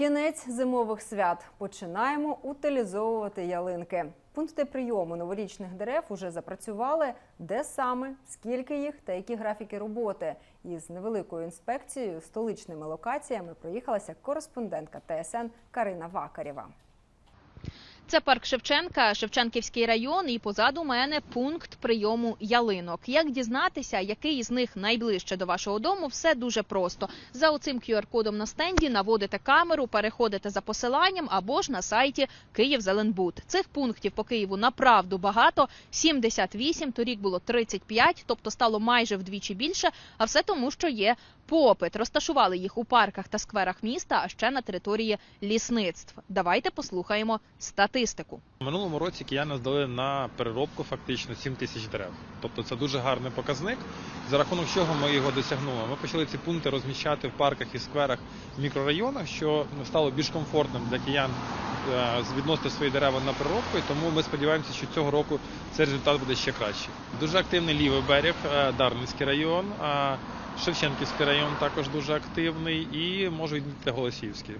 Кінець зимових свят. Починаємо утилізовувати ялинки. Пункти прийому новорічних дерев уже запрацювали. Де саме, скільки їх та які графіки роботи. Із невеликою інспекцією столичними локаціями проїхалася кореспондентка ТСН Карина Вакарєва. Це парк Шевченка, Шевченківський район, і позаду мене пункт прийому ялинок. Як дізнатися, який із них найближче до вашого дому? Все дуже просто. За оцим QR-кодом на стенді наводите камеру, переходите за посиланням або ж на сайті Київзеленбуд. Цих пунктів по Києву направду багато. 78, торік було 35, тобто стало майже вдвічі більше. А все тому, що є попит. Розташували їх у парках та скверах міста, а ще на території лісництв. Давайте послухаємо статистику. У минулому році кияни здали на переробку фактично 7 тисяч дерев. Тобто це дуже гарний показник. За рахунок чого ми його досягнули. Ми почали ці пункти розміщати в парках і скверах в мікрорайонах, що стало більш комфортним для киян е, відносити свої дерева на переробку. І тому ми сподіваємося, що цього року цей результат буде ще кращий. Дуже активний лівий берег, е, Дарницький район. Шевченківський район також дуже активний і можу відмітити Голосіївський.